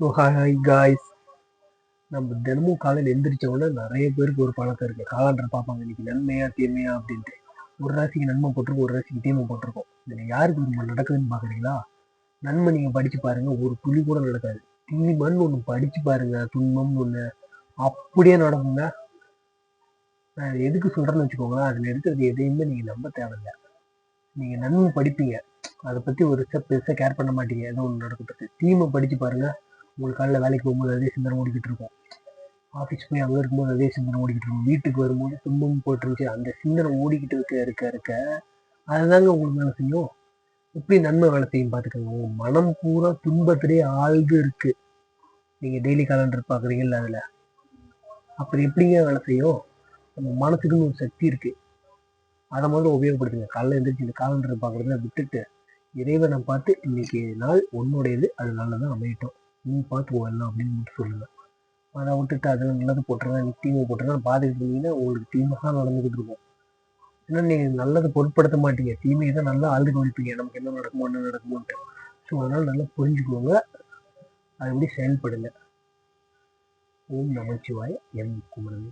So hi guys நம்ம தினமும் காலையில் எந்திரிச்ச உடனே நிறைய பேருக்கு ஒரு பழக்கம் இருக்கு. காலாண்டர் பார்ப்பாங்க. இன்னைக்கு நன்மையா தீமையா அப்படின்ட்டு. ஒரு ராசிக்கு நன்மை போட்டிருக்கோம் ஒரு ராசிக்கு தீமை போட்டிருக்கோம். இதில் யாருக்கு நம்ம நடக்குதுன்னு பார்க்குறீங்களா? நன்மை நீங்கள் படித்து பாருங்கள் ஒரு துளி கூட நடக்காது. தீமைன்னு ஒன்று படித்து பாருங்கள் துன்பம்னு ஒன்று அப்படியே நடக்குங்க. நான் எதுக்கு சொல்கிறேன்னு வச்சுக்கோங்களேன். அதில் இருக்கிறது எதையுமே நீங்கள் நம்ப தேவையில்லை. நீங்கள் நன்மை படிப்பீங்க. அதை பற்றி ஒரு பெருசாக கேர் பண்ண மாட்டீங்க. ஏதோ ஒன்று நடக்கிறது தீமை படித்து பாருங்கள் உங்களுக்கு காலைல வேலைக்கு போகும்போது அதே சிந்தனை ஓடிக்கிட்டு இருக்கும். ஆஃபீஸ் போய் அங்கே இருக்கும்போது அதே சிந்தனை ஓடிக்கிட்டு இருக்கும். வீட்டுக்கு வரும்போது துன்பம் போட்டுருந்துச்சு அந்த சிந்தனை ஓடிக்கிட்டு இருக்க இருக்க இருக்க அதுதாங்க உங்களுக்கு வேலை செய்யும். எப்படி நன்மை வேலை செய்யும் பார்த்துக்கோங்க. உங்கள் மனம் பூரா துன்பத்திலே ஆழ்ந்து இருக்குது நீங்கள் டெய்லி காலண்டர் பார்க்குறீங்கல்ல அதில். அப்புறம் எப்படிங்க வேலை செய்யும்? நம்ம மனசுக்குன்னு ஒரு சக்தி இருக்குது அதை முதல்ல உபயோகப்படுத்துங்க. காலைல எழுந்திரிச்சு இந்த காலண்டர் பார்க்குறத விட்டுட்டு இறைவனை பார்த்து இன்னைக்கு நாள் உன்னுடையது. அது நல்லதாக அமையட்டும். நீ பார்த்து எல்லாம் அப்படின்னு மட்டும் சொல்லுங்க அதை விட்டுட்டு அதில் நல்லது போட்டுறேன் நீ தீமை போட்டுருங்க பார்த்துக்கிட்டு இருந்தீங்கன்னா உங்களுக்கு தான் நடந்துக்கிட்டு இருக்கும். ஏன்னா நீங்கள் நல்லது பொருட்படுத்த மாட்டீங்க. தீமையை தான் நல்லா ஆழ்ந்து கவனிப்பீங்க. நமக்கு என்ன நடக்குமோ என்ன நடக்குமோன்ட்டு. ஸோ அதனால் நல்லா புரிஞ்சுக்கோங்க. அதுபடி செயல்படுங்க. ஓம் நமச்சிவாய் எம் குமரன்.